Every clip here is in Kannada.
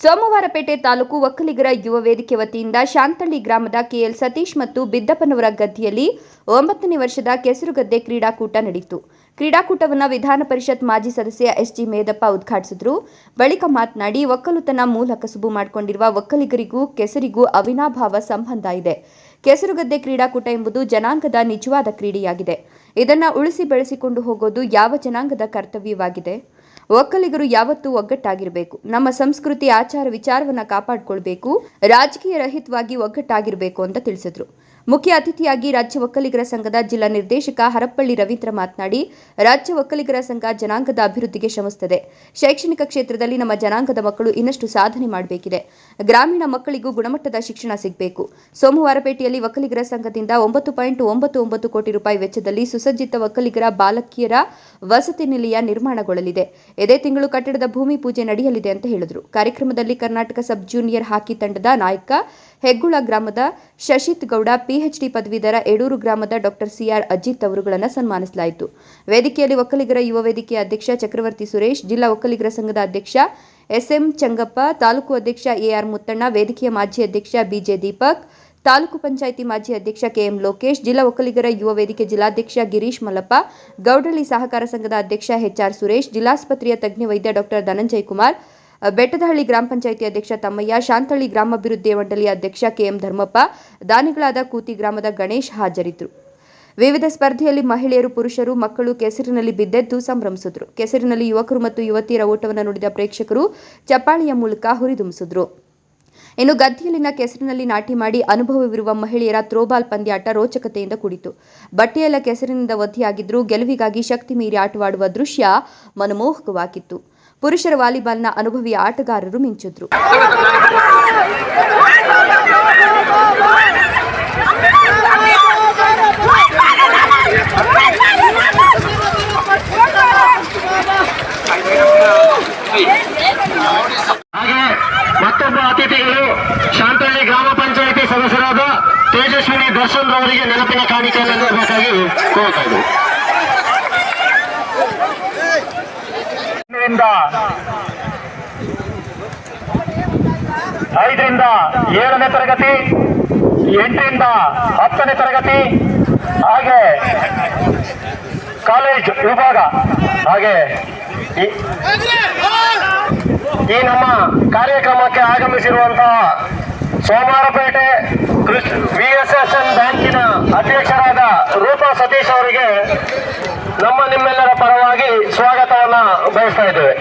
ಸೋಮವಾರಪೇಟೆ ತಾಲೂಕು ಒಕ್ಕಲಿಗರ ಯುವ ವೇದಿಕೆ ವತಿಯಿಂದ ಶಾಂತಳ್ಳಿ ಗ್ರಾಮದ ಕೆಎಲ್ ಸತೀಶ್ ಮತ್ತು ಬಿದ್ದಪ್ಪನವರ ಗದ್ದೆಯಲ್ಲಿ ಒಂಬತ್ತನೇ ವರ್ಷದ ಕೆಸರುಗದ್ದೆ ಕ್ರೀಡಾಕೂಟ ನಡೆಯಿತು ಕ್ರೀಡಾಕೂಟವನ್ನು ವಿಧಾನ ಪರಿಷತ್ ಮಾಜಿ ಸದಸ್ಯ ಎಸ್ಜಿ ಮೇದಪ್ಪ ಉದ್ಘಾಟಿಸಿದ್ರು. ಬಳಿಕ ಮಾತನಾಡಿ, ಒಕ್ಕಲುತನ ಮೂಲ ಕಸುಬು ಮಾಡಿಕೊಂಡಿರುವ ಒಕ್ಕಲಿಗರಿಗೂ ಕೆಸರಿಗೂ ಅವಿನಾಭಾವ ಸಂಬಂಧ ಇದೆ. ಕೆಸರುಗದ್ದೆ ಕ್ರೀಡಾಕೂಟ ಎಂಬುದು ಜನಾಂಗದ ನಿಜವಾದ ಕ್ರೀಡೆಯಾಗಿದೆ. ಇದನ್ನು ಉಳಿಸಿ ಬೆಳೆಸಿಕೊಂಡು ಹೋಗೋದು ಯಾವ ಜನಾಂಗದ ಕರ್ತವ್ಯವಾಗಿದೆ? ಒಕ್ಕಲಿಗರು ಯಾವತ್ತೂ ಒಗ್ಗಟ್ಟಾಗಿರಬೇಕು. ನಮ್ಮ ಸಂಸ್ಕೃತಿ, ಆಚಾರ, ವಿಚಾರವನ್ನ ಕಾಪಾಡಿಕೊಳ್ಬೇಕು. ರಾಜಕೀಯ ರಹಿತವಾಗಿ ಒಗ್ಗಟ್ಟಾಗಿರಬೇಕು ಅಂತ ತಿಳಿಸಿದ್ರು. ಮುಖ್ಯ ಅತಿಥಿಯಾಗಿ ರಾಜ್ಯ ಒಕ್ಕಲಿಗರ ಸಂಘದ ಜಿಲ್ಲಾ ನಿರ್ದೇಶಕ ಹರಪ್ಪಳ್ಳಿ ರವೀಂದ್ರ ಮಾತನಾಡಿ, ರಾಜ್ಯ ಒಕ್ಕಲಿಗರ ಸಂಘ ಜನಾಂಗದ ಅಭಿವೃದ್ಧಿಗೆ ಶ್ರಮಿಸುತ್ತದೆ. ಶೈಕ್ಷಣಿಕ ಕ್ಷೇತ್ರದಲ್ಲಿ ನಮ್ಮ ಜನಾಂಗದ ಮಕ್ಕಳು ಇನ್ನಷ್ಟು ಸಾಧನೆ ಮಾಡಬೇಕಿದೆ. ಗ್ರಾಮೀಣ ಮಕ್ಕಳಿಗೂ ಗುಣಮಟ್ಟದ ಶಿಕ್ಷಣ ಸಿಗಬೇಕು. ಸೋಮವಾರಪೇಟೆಯಲ್ಲಿ ಒಕ್ಕಲಿಗರ ಸಂಘದಿಂದ ಒಂಬತ್ತು ಪಾಯಿಂಟ್ ಒಂಬತ್ತು ಒಂಬತ್ತು ಕೋಟಿ ರೂಪಾಯಿ ವೆಚ್ಚದಲ್ಲಿ ಸುಸಜ್ಜಿತ ಒಕ್ಕಲಿಗರ ಬಾಲಕಿಯರ ವಸತಿ ನಿಲಯ ನಿರ್ಮಾಣಗೊಳ್ಳಲಿದೆ. ಇದೇ ತಿಂಗಳು ಕಟ್ಟಡದ ಭೂಮಿ ಪೂಜೆ ನಡೆಯಲಿದೆ ಅಂತ ಹೇಳಿದರು. ಕಾರ್ಯಕ್ರಮದಲ್ಲಿ ಕರ್ನಾಟಕ ಸಬ್ ಜೂನಿಯರ್ ಹಾಕಿ ತಂಡದ ನಾಯಕ ಹೆಗ್ಗುಳ ಗ್ರಾಮದ ಶಶಿತ್ ಗೌಡ ಪಿಎಚ್ಡಿ ಪದವೀಧರ ಯಡೂರು ಗ್ರಾಮದ ಡಾಕ್ಟರ್ ಸಿಆರ್ ಅಜಿತ್ ಅವರುಗಳನ್ನು ಸನ್ಮಾನಿಸಲಾಯಿತು. ವೇದಿಕೆಯಲ್ಲಿ ಒಕ್ಕಲಿಗರ ಯುವ ವೇದಿಕೆಯ ಅಧ್ಯಕ್ಷ ಚಕ್ರವರ್ತಿ ಸುರೇಶ್, ಜಿಲ್ಲಾ ಒಕ್ಕಲಿಗರ ಸಂಘದ ಅಧ್ಯಕ್ಷ ಎಸ್ಎಂ ಚಂಗಪ್ಪ, ತಾಲೂಕು ಅಧ್ಯಕ್ಷ ಎಆರ್ ಮುತ್ತಣ್ಣ, ವೇದಿಕೆಯ ಮಾಜಿ ಅಧ್ಯಕ್ಷ ಬಿಜೆ ದೀಪಕ್, ತಾಲೂಕು ಪಂಚಾಯಿತಿ ಮಾಜಿ ಅಧ್ಯಕ್ಷ ಕೆಎಂ ಲೋಕೇಶ್, ಜಿಲ್ಲಾ ಒಕ್ಕಲಿಗರ ಯುವ ವೇದಿಕೆ ಜಿಲ್ಲಾಧ್ಯಕ್ಷ ಗಿರೀಶ್ ಮಲ್ಲಪ್ಪ, ಗೌಡಳ್ಳಿ ಸಹಕಾರ ಸಂಘದ ಅಧ್ಯಕ್ಷ ಎಚ್ಆರ್ ಸುರೇಶ್, ಜಿಲ್ಲಾಸ್ಪತ್ರೆಯ ತಜ್ಞ ವೈದ್ಯ ಡಾಕ್ಟರ್ ಧನಂಜಯ್ ಕುಮಾರ್ ಬೆಟ್ಟದಹಳ್ಳಿ ಗ್ರಾಮ ಪಂಚಾಯಿತಿ ಅಧ್ಯಕ್ಷ ತಮ್ಮಯ್ಯ ಶಾಂತಳ್ಳಿ ಗ್ರಾಮಾಭಿವೃದ್ಧಿ ಮಂಡಳಿಯ ಅಧ್ಯಕ್ಷ ಕೆಎಂ ಧರ್ಮಪ್ಪ, ದಾನಿಗಳಾದ ಕೂತಿ ಗ್ರಾಮದ ಗಣೇಶ್ ಹಾಜರಿದ್ದರು. ವಿವಿಧ ಸ್ಪರ್ಧೆಯಲ್ಲಿ ಮಹಿಳೆಯರು, ಪುರುಷರು, ಮಕ್ಕಳು ಕೆಸರಿನಲ್ಲಿ ಬಿದ್ದೆದ್ದು ಸಂಭ್ರಮಿಸಿದ್ರು. ಕೆಸರಿನಲ್ಲಿ ಯುವಕರು ಮತ್ತು ಯುವತಿಯರ ಓಟವನ್ನು ನೋಡಿದ ಪ್ರೇಕ್ಷಕರು ಚಪ್ಪಾಳಿಯ ಮೂಲಕ ಹುರಿದುಂಬಿಸಿದ್ರು. ಇನ್ನು ಗದ್ದೆಯಲ್ಲಿನ ಕೆಸರಿನಲ್ಲಿ ನಾಟಿ ಮಾಡಿ ಅನುಭವವಿರುವ ಮಹಿಳೆಯರ ಥ್ರೋಬಾಲ್ ಪಂದ್ಯಾಟ ರೋಚಕತೆಯಿಂದ ಕೂಡಿತು ಬಟ್ಟೆಯೆಲ್ಲ ಕೆಸರಿನಿಂದ ವಧಿಯಾಗಿದ್ದರೂ ಗೆಲುವಿಗಾಗಿ ಶಕ್ತಿ ಮೀರಿ ಆಟವಾಡುವ ದೃಶ್ಯ ಮನಮೋಹಕವಾಗಿತ್ತು. ಪುರುಷರ ವಾಲಿಬಾಲ್ನ ಅನುಭವಿ ಆಟಗಾರರು ಮಿಂಚಿದ್ರು ಹಾಗೆ ಮತ್ತೊಬ್ಬ ಅತಿಥಿಗಳು ಶಾಂತಳ್ಳಿ ಗ್ರಾಮ ಪಂಚಾಯಿತಿ ಸದಸ್ಯರಾದ ತೇಜಸ್ವಿನಿ ದರ್ಶನ್ ರವರಿಗೆ ನೆನಪಿನ ಕಾಣಿಕೆಯನ್ನು ನೀಡಬೇಕಾಗಿ ಕೋರ್ತಾ ಇದ್ದೀವಿ ಇಂದ ಐದರಿಂದ ಏಳನೇ ತರಗತಿ, ಎಂಟರಿಂದ ಹತ್ತನೇ ತರಗತಿ, ಹಾಗೆ ಕಾಲೇಜ್ ವಿಭಾಗ, ಹಾಗೆ ಈ- ನಮ್ಮ ಕಾರ್ಯಕ್ರಮಕ್ಕೆ ಆಗಮಿಸಿರುವಂತಹ Somwarpet V S S N ಬ್ಯಾಂಕಿನ ಅಧ್ಯಕ್ಷರಾದ ರೂಪಾ ಸತೀಶ್ ಅವರಿಗೆ ನಮ್ಮ ಸ್ವಾಗತವನ್ನ ಬಯಸ್ತಾ ಇದ್ದೇವೆ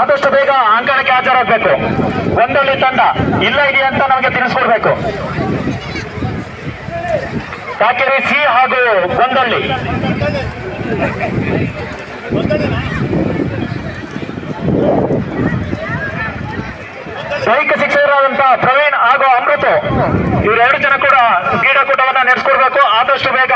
ಆದಷ್ಟು ಬೇಗ ಅಂಕಣಕ್ಕೆ ಹಾಜರಾಗಬೇಕು. ಒಂದಲ್ಲಿ ತಂಡ, ಇಲ್ಲ ಇದೆಯಾ ಅಂತ ನಮಗೆ ತಿಳಿಸ್ಕೊಡ್ಬೇಕು. ಕಾಕೇರಿ ಸಿ ಹಾಗೂ ಒಂದಲ್ಲಿ. ದೈಹಿಕ ಶಿಕ್ಷಕರಾದಂತಹ ಪ್ರವೀಣ್ ಹಾಗೂ ಅಮೃತ, ಇವರೆರಡು ಜನ ಕೂಡ ಕ್ರೀಡಾಕೂಟವನ್ನ ನಡೆಸ್ಕೊಡ್ಬೇಕು. ಆದಷ್ಟು ಬೇಗ